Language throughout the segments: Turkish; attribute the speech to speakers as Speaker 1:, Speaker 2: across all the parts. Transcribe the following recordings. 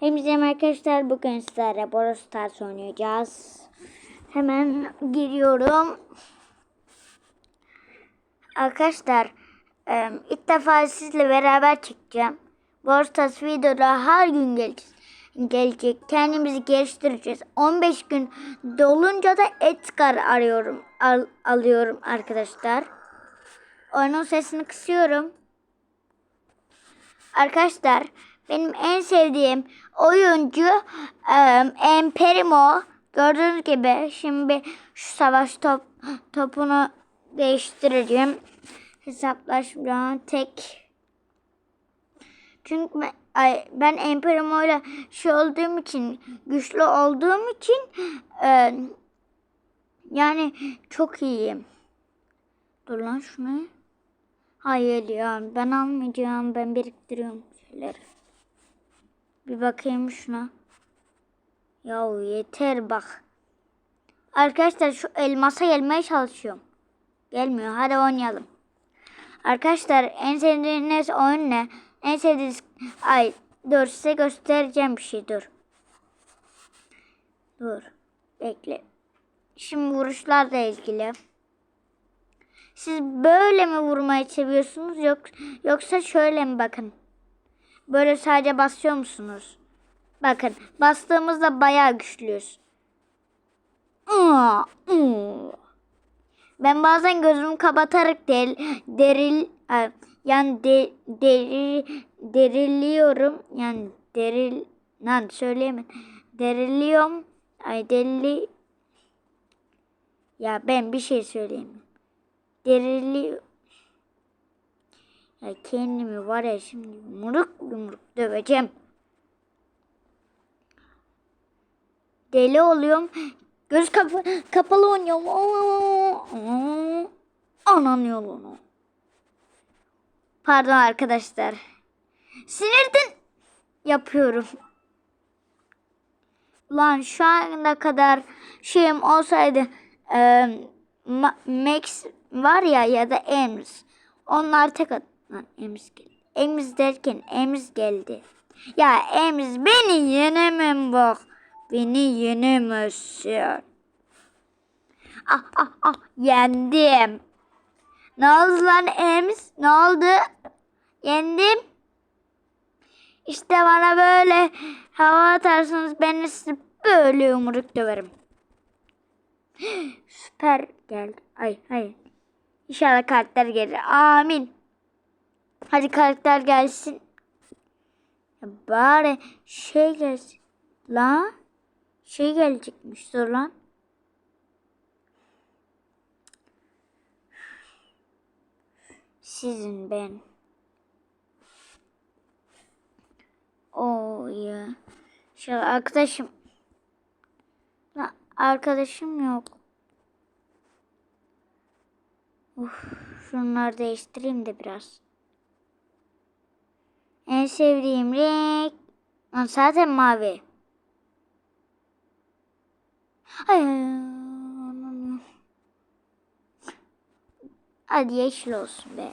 Speaker 1: Hepinize arkadaşlar. Bugün sizlerle Brawl Stars oynayacağız. Hemen giriyorum. Arkadaşlar ilk defa sizle beraber çekeceğim. Brawl Stars videoda her gün gelecek. gelecek. Kendimizi geliştireceğiz. 15 gün dolunca da Edgar arıyorum. Al, alıyorum arkadaşlar. Oyunun sesini kısıyorum. Arkadaşlar benim en sevdiğim oyuncu e, Emperimo. Gördüğünüz gibi şimdi şu savaş top, topunu değiştireceğim. Hesaplaşma tek. Çünkü ben, ay, ben Emperimo ile şey olduğum için güçlü olduğum için e, yani çok iyiyim. Dur lan şunu. Hayır ya ben almayacağım. Ben biriktiriyorum şeyleri. Bir bakayım şuna. Ya yeter bak. Arkadaşlar şu elmasa gelmeye çalışıyorum. Gelmiyor. Hadi oynayalım. Arkadaşlar en sevdiğiniz oyun ne? En sevdiğiniz... Ay dur size göstereceğim bir şey dur. Dur. Bekle. Şimdi vuruşlarla ilgili. Siz böyle mi vurmayı seviyorsunuz yok yoksa şöyle mi bakın? Böyle sadece basıyor musunuz? Bakın bastığımızda bayağı güçlüyüz. Ben bazen gözümü kapatarak del, deril yani de, deri, deriliyorum. Yani deril lan söyleyemem. Deriliyorum ay deli ya ben bir şey söyleyeyim. Derili ya kendimi var ya şimdi yumruk yumruk döveceğim. Deli oluyorum. Göz kapı, kapalı oynuyorum. Anan yolunu. Pardon arkadaşlar. Sinirden yapıyorum. Lan şu ana kadar şeyim olsaydı e, Max var ya ya da Ems. Onlar tek at... Lan Ems geldi. Ems derken Ems geldi. Ya Ems beni yenemem bak. Beni yenemezsin. Ah ah ah yendim. Ne oldu lan Ems? Ne oldu? Yendim. İşte bana böyle hava atarsanız ben sizi böyle yumruk döverim. Süper geldi. Ay hayır. İnşallah karakter gelir. Amin. Hadi karakter gelsin. Ya bari şey gelsin. La şey gelecekmiş dur lan. Sizin ben. Oh ya. Şöyle arkadaşım. La, arkadaşım yok. Uf, şunları değiştireyim de biraz. En sevdiğim renk zaten mavi. Ay, Hadi yeşil olsun be.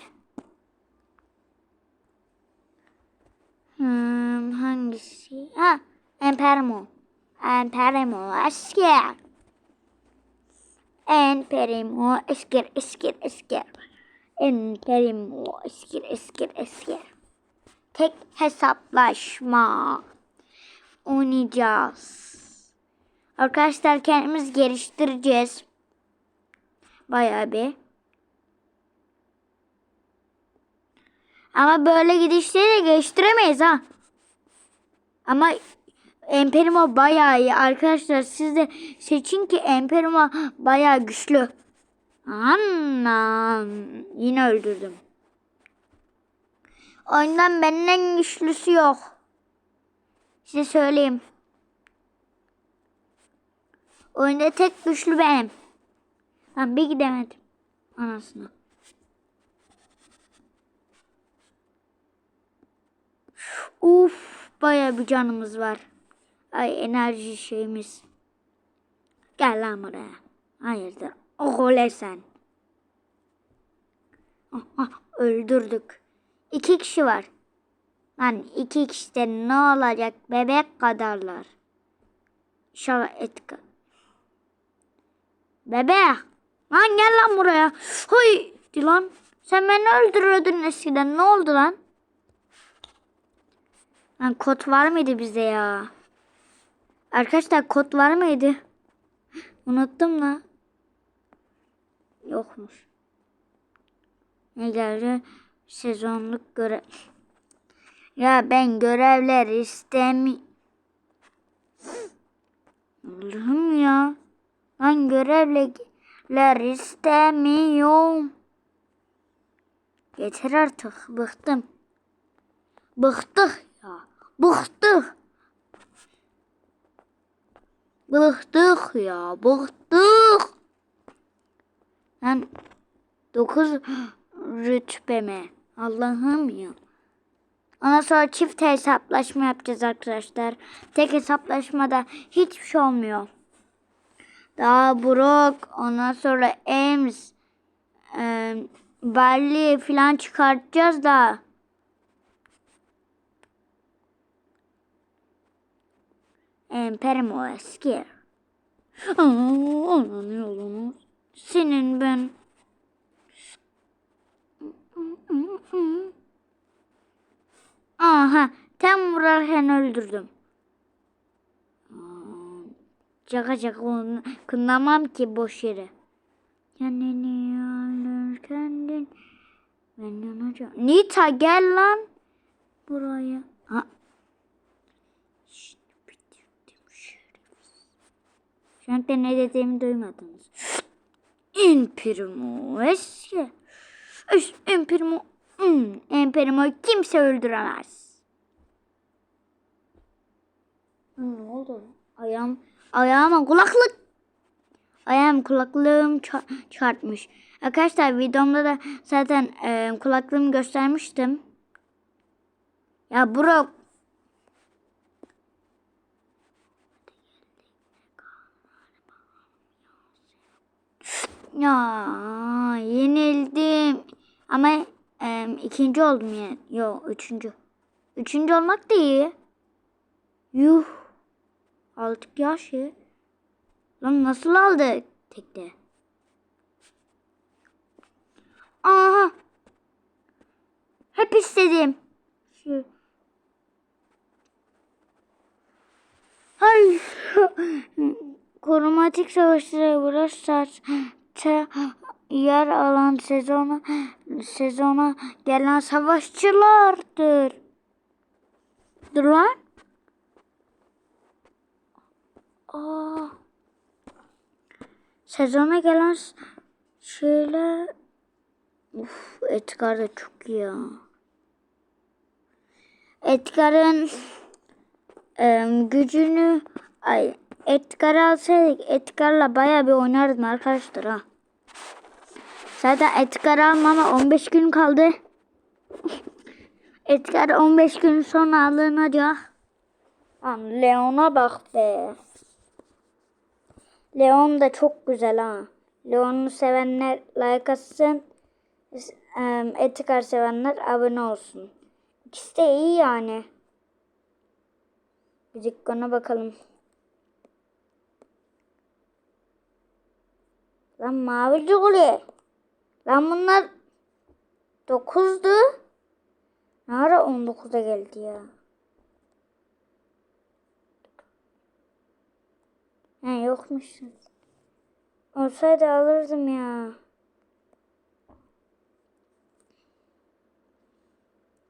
Speaker 1: Hmm, hangisi? Ha, Empermo. Empermo asker. Esker esker esker. En perimo esker esker esker. Tek hesaplaşma oynayacağız. Arkadaşlar kendimiz geliştireceğiz. Bayağı bir. Ama böyle gidişleri geliştiremeyiz ha. Ama Emperimo bayağı iyi. Arkadaşlar siz de seçin ki Emperimo bayağı güçlü. Anam. Yine öldürdüm. Oyundan benden güçlüsü yok. Size söyleyeyim. Oyunda tek güçlü benim. Ben bir gidemedim. Anasını. Uf, baya bir canımız var. Ay enerji şeyimiz. Gel lan buraya. Hayırdır? Oğle sen. Ah, ah, öldürdük. İki kişi var. Lan iki kişi de ne olacak bebek kadarlar. İnşallah Edgar. Bebek. Lan gel lan buraya. Huy. Lan sen beni öldürüyordun eskiden. Ne oldu lan? Lan kod var mıydı bize ya? Arkadaşlar kod var mıydı? Unuttum la. Yokmuş. Ne geldi? Sezonluk görev. Ya ben görevler istemi... Allah'ım ya. Lan görevler istemiyorum. Yeter artık. Bıktım. Bıktık ya. Bıktık. Bıktık ya. Bıktık. Lan 9 rütbeme. Allah'ım ya. Ondan sonra çift hesaplaşma yapacağız arkadaşlar. Tek hesaplaşmada hiçbir şey olmuyor. Daha Brock, ondan sonra Ems, e, Barley falan çıkartacağız da. Emperimo eski. Onun yolunu. Senin ben. Aha tam vurarken öldürdüm. Caka caka onu kınamam ki boş yere. Kendini alır kendin. Ben yanacağım. Nita gel lan. Buraya. Ha. Şşt, bitirdim şerefsiz. Şu an da ne dediğimi duymadınız. Imprimo eski. Üş, Imprimo. Hmm, Imprimo kimse öldüremez. Ne oldu? Ayağım, ayağıma kulaklık. Ayağım kulaklığım ça- çarpmış. Arkadaşlar videomda da zaten e, kulaklığımı göstermiştim. Ya bro. Ya yenildim. Ama e, ikinci oldum yani. Yok üçüncü. Üçüncü olmak da iyi. Yuh. Aldık ya şey. Lan nasıl aldı tekte? Aha. Hep istedim. Şu. Ay. Kromatik savaşları burası saçta yer alan sezona sezona gelen savaşçılardır. Dur lan. Aa. Sezona gelen şeyler Uf, Edgar da çok iyi ya. Edgar'ın em, gücünü ay Edgar alsaydık Edgar'la baya bir oynardım arkadaşlar ha. Zaten Edgar almama 15 gün kaldı. Edgar 15 gün sonra alınacak. Lan Leon'a bak be. Leon da çok güzel ha. Leon'u sevenler like atsın. Edgar sevenler abone olsun. İkisi de iyi yani. Bir dükkana bakalım. Lan mavi cuguli. Lan bunlar 9'du. Ne ara 19'a geldi ya. He yokmuş. Olsaydı alırdım ya.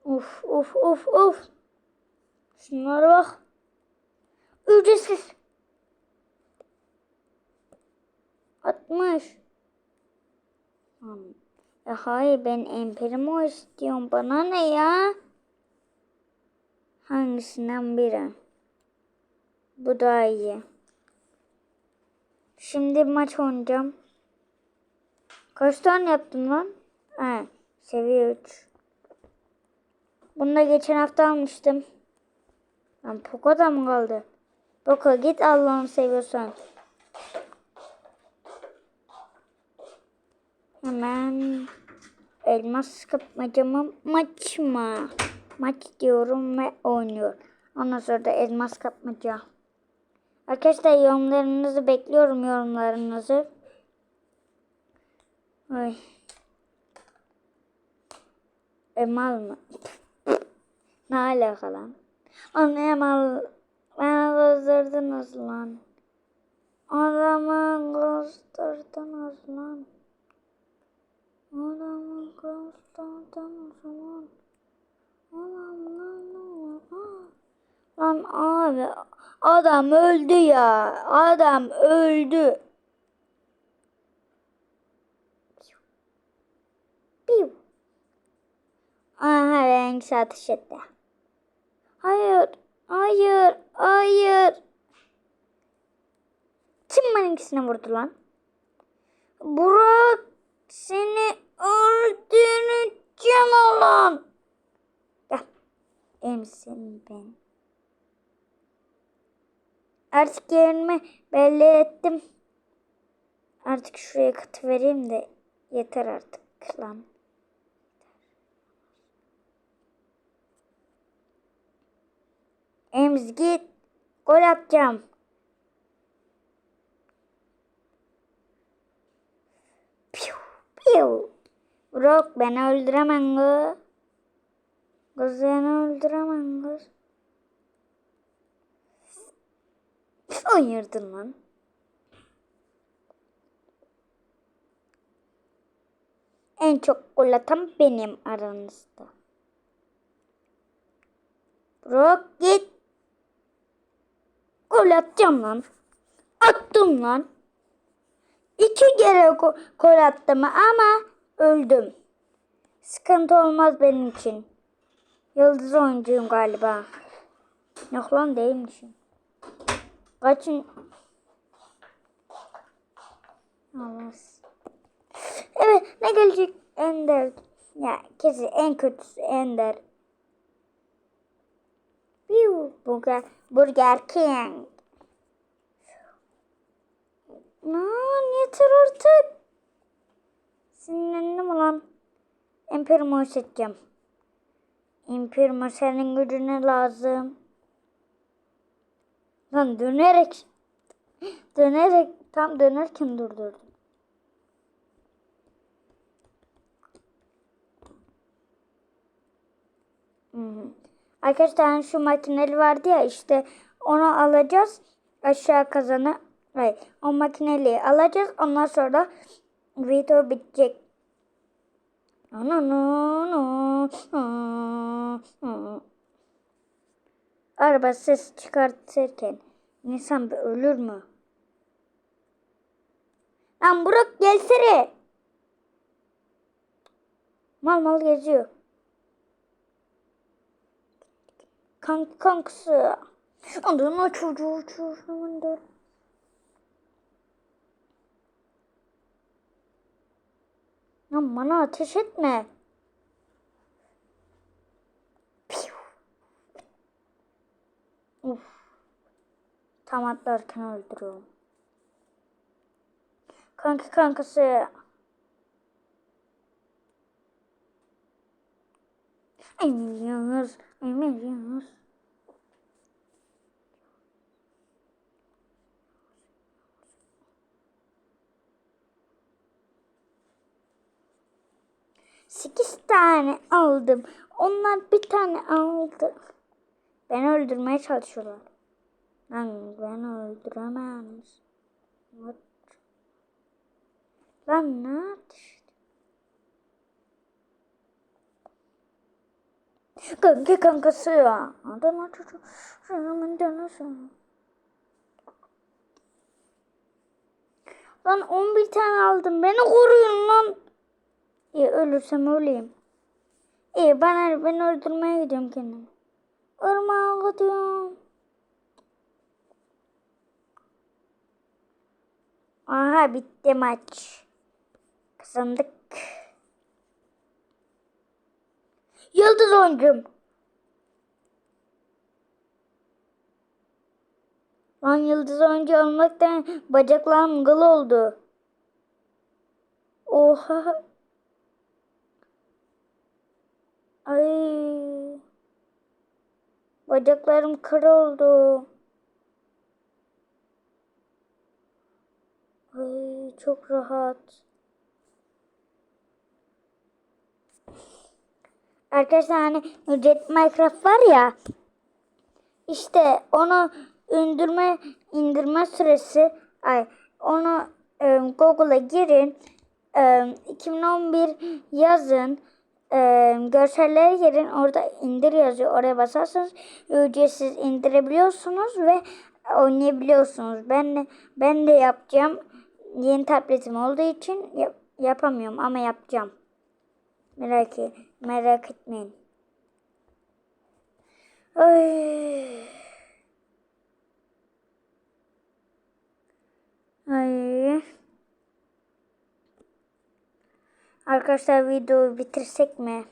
Speaker 1: Of of of of. Şunlara bak. Ücretsiz. 60. Tamam. Ya hayır ben Emperimo istiyorum. Bana ne ya? Hangisinden biri? Bu daha iyi. Şimdi maç oynayacağım. Kaç tane yaptım lan? He, seviye 3. Bunu da geçen hafta almıştım. Lan Poco'da mı kaldı? Poco git Allah'ını seviyorsan. Hemen elmas kapmacamı maçma. maç diyorum ve oynuyor. Ondan sonra da elmas kapmaca. Arkadaşlar yorumlarınızı bekliyorum yorumlarınızı. Ay. Emal mı? ne alaka lan? Onu Emal. Beni kızdırdınız lan. Adamı kızdırdınız lan. Adam lan ne olur? Aa. Lan abi adam öldü ya. Adam öldü. Piu. Aha renk ateş etti. Hayır. Hayır. Hayır. Kim benimkisine vurdu lan? Burak seni öldüreceğim ulan. Gel. Emsin ben. Artık yerimi belli ettim. Artık şuraya katı vereyim de yeter artık lan. Ems git. Gol atacağım. Piu. Bırak beni öldüremem kız. Kız beni öldüremem kız. Hayırdın lan. En çok gol atan benim aranızda. Bırak git. Gol atacağım lan. Attım lan. İki kere gol attım ama öldüm. Sıkıntı olmaz benim için. Yıldız oyuncuyum galiba. Yok lan değilmişim. Kaçın. Olmaz. Evet ne gelecek? Ender. Ya kesin en kötüsü Ender. Piu, Burger, Burger King. Lan yeter artık. Sinirlendim ulan. Imperimo seçeceğim. Imperimo senin gücüne lazım. Lan dönerek dönerek tam dönerken durdurdum. Hı. Arkadaşlar şu makineli vardı ya işte onu alacağız aşağı kazanı. Hayır, o makineliği alacağız ondan sonra video bitecek. Araba ses çıkartırken insan bir ölür mü? Lan Burak gelsene. Mal mal geziyor. Kank kanksı. Adana çocuğu çocuğundur. Lan bana ateş etme. Uf. Tam atlarken öldürüyorum. Kanki kankası. Emir Yunus. Emir Yunus. 8 tane aldım. Onlar bir tane aldı. Beni öldürmeye çalışıyorlar. Lan ben öldüremez. Lan ne atıştı? Kanka kankası ya. Adana çocuğu. Şunumun dönüşü. Lan 11 tane aldım. Beni koruyun lan. İyi ölürsem öleyim. İyi ben, ben öldürmeye gidiyorum kendimi. Irmağa gidiyorum. Aha bitti maç. Kazandık. Yıldız oyuncum. Lan yıldız oyuncu olmaktan bacaklarım gıl oldu. Oha. Ay. Bacaklarım kırıldı. Ay çok rahat. Arkadaşlar hani ücret Minecraft var ya. İşte onu indirme indirme süresi ay onu e, Google'a girin. E, 2011 yazın. E, görsellere girin. Orada indir yazıyor. Oraya basarsanız ücretsiz indirebiliyorsunuz ve oynayabiliyorsunuz. Ben de, ben de yapacağım. Yeni tabletim olduğu için yap- yapamıyorum ama yapacağım. Merak et, merak etmeyin. Ay. Ay. Arkadaşlar videoyu bitirsek mi?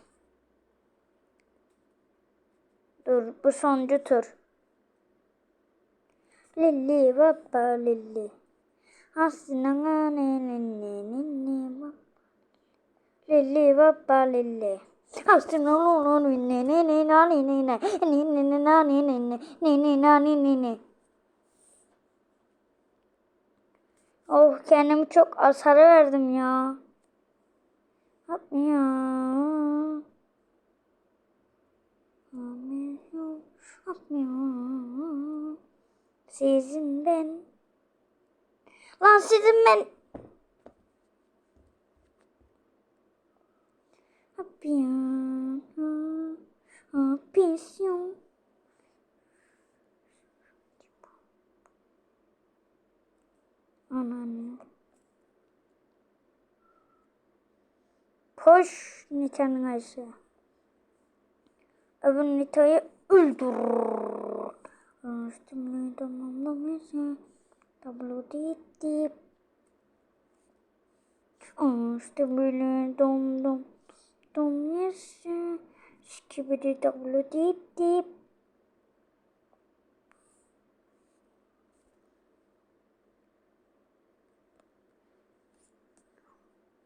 Speaker 1: Dur bu sonuncu tur. Lili baba lili. Aslında ne ne ne ne ne. Lili baba lili. Aslında ne ne ne ne ne ne ne ne ne ne ne ne ne ne ne ne na ne ne ne. Oh kendimi çok hasar verdim ya. Yapmıyor. Yapmıyor. Yapmıyor. Sizin ben. Lan sizin ben. Yapıyor. Yapıyorsun. Ananı. Koş Nita'nın aşağı. Öbür Nita'yı öldür. Üstümle tamamlamışsın. Tablo deyip deyip. Üstümle dom dom. Dom yesin. Skibidi tablo deyip deyip.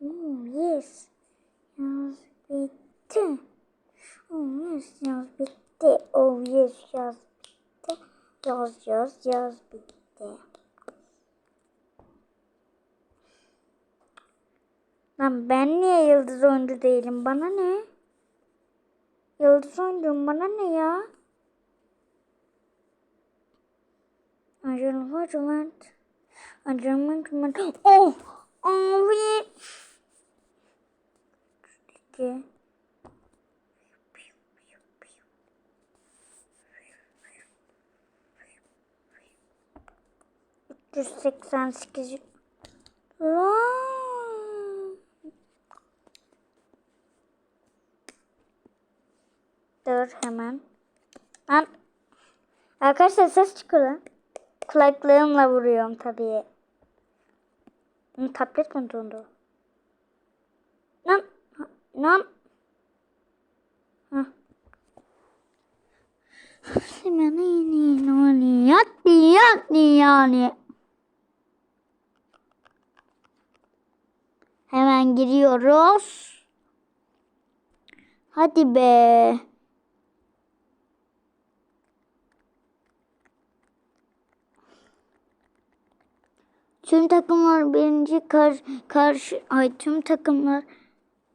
Speaker 1: Oh yes. Yaz bitti. Oh yes yaz bitti. Oh yes yaz bitti. Yaz yaz yaz bitti. Lan ben niye yıldız oyuncu değilim? Bana ne? Yıldız oyuncum bana ne ya? Acele Hacıment. Acele Hacıment. Oh! Abi! Ki. Yüz seksen sekiz. Dur hemen. Lan. Arkadaşlar ses çıkıyor lan. Kulaklığımla vuruyorum tabii. Tablet mi dondu? Lan. Hah. Hemen giriyoruz. Hadi be. Tüm takımlar birinci kar, karşı ay tüm takımlar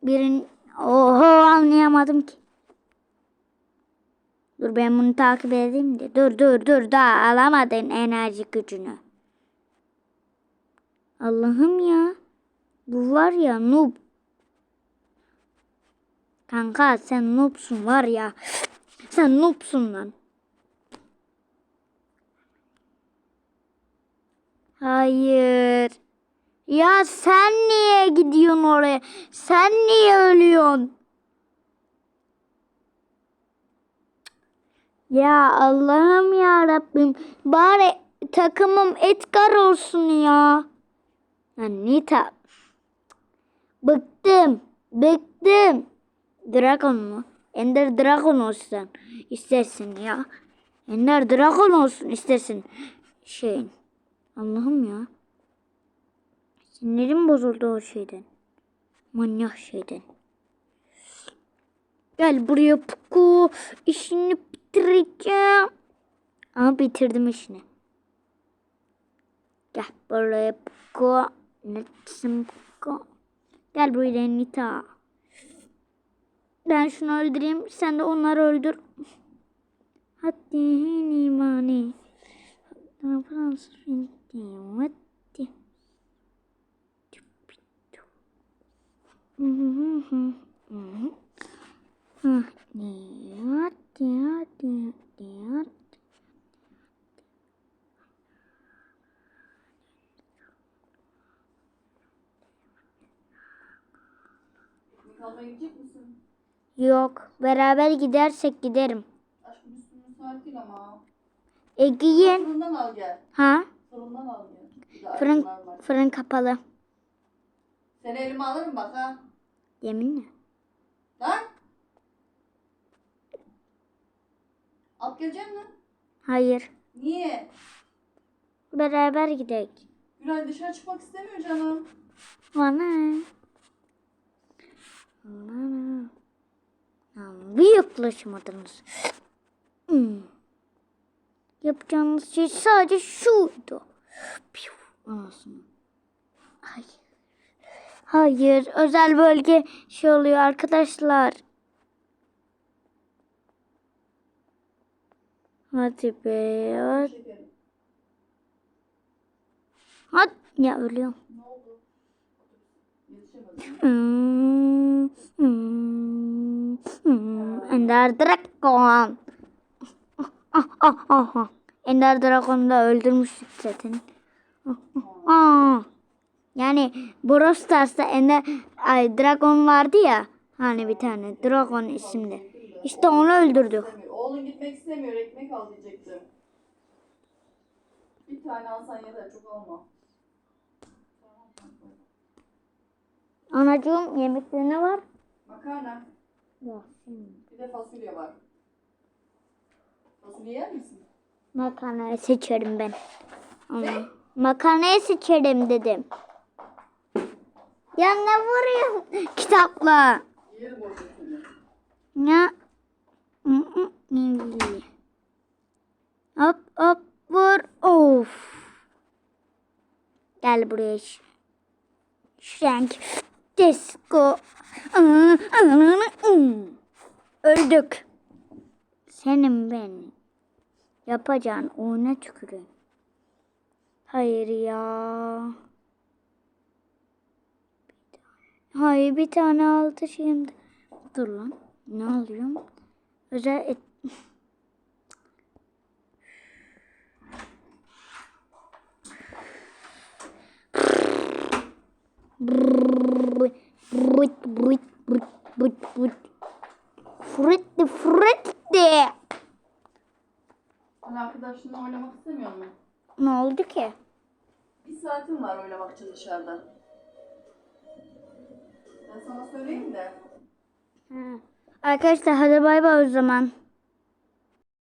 Speaker 1: birin oho anlayamadım ki. Dur ben bunu takip edeyim de. Dur dur dur daha alamadın enerji gücünü. Allah'ım ya. Bu var ya noob. Kanka sen noobsun var ya. Sen noobsun lan. Hayır. Ya sen niye gidiyorsun oraya? Sen niye ölüyorsun? Ya Allah'ım ya Rabbim. Bari takımım Edgar olsun ya. Ya Nita. Bıktım. Bıktım. Dragon mu? Ender Dragon olsun. İstersin ya. Ender Dragon olsun istersin. Şeyin. Allah'ım ya. Sinirim bozuldu o şeyden. Manyak şeyden. Gel buraya Puku. İşini bitireceğim. Ama bitirdim işini. Gel buraya Puko. Netsin Puko. Gel buraya Nita. Ben şunu öldüreyim. Sen de onları öldür. Hadi nimani. Hatta Fransız film. Hadi.
Speaker 2: Gidecek misin?
Speaker 1: Yok. Beraber gidersek giderim.
Speaker 2: Aşkım saat değil ama.
Speaker 1: E giyin.
Speaker 2: Fırından al gel.
Speaker 1: Ha?
Speaker 2: Fırından al gel. Bir de
Speaker 1: Fırın,
Speaker 2: var.
Speaker 1: fırın kapalı.
Speaker 2: Seni elime alırım bak ha.
Speaker 1: Yeminle.
Speaker 2: Lan. Al geleceksin mi?
Speaker 1: Hayır.
Speaker 2: Niye?
Speaker 1: Beraber gidelim.
Speaker 2: Gülay dışarı çıkmak istemiyor canım.
Speaker 1: Bana. Bana. Bir yaklaşmadınız. Hmm. Yapacağınız şey sadece şuydu. Anasını. Hayır. Hayır. Özel bölge şey oluyor arkadaşlar. Hadi be. Hadi. Ya ölüyorum. Hmm, hmm, hmm. Ender Dragon. Ah, ah, ah, ah. Ender Dragon'u da öldürmüştük zaten. Ah, ah, ah. Yani Brawl Stars'ta Ender ay, Dragon vardı ya. Hani bir tane Dragon isimli. İşte onu öldürdük.
Speaker 2: Oğlun gitmek istemiyor. Ekmek al diyecektim. Bir tane alsan yeter. Çok alma.
Speaker 1: Anacığım yemekte ne var?
Speaker 2: Makarna.
Speaker 1: Yok.
Speaker 2: Bir de fasulye var. Fasulye yer misin?
Speaker 1: Makarnayı seçerim ben. Ama makarnayı seçerim dedim. Ya ne vuruyorsun kitapla? Ya. Hop hop vur. Of. Gel buraya. Ş- Şenk. Disco. Öldük. Senin ben. Yapacağın oyuna tükürün. Hayır ya. Hayır bir tane altı şimdi. Dur lan. Ne alıyorum? Özel et. Fritti fritti.
Speaker 2: Sen arkadaşlarınla oynamak istemiyor musun?
Speaker 1: Ne oldu ki?
Speaker 2: Bir saatim var oynamak için dışarıda. Ben sana söyleyeyim de.
Speaker 1: Ha. Arkadaşlar hadi bay bay o zaman.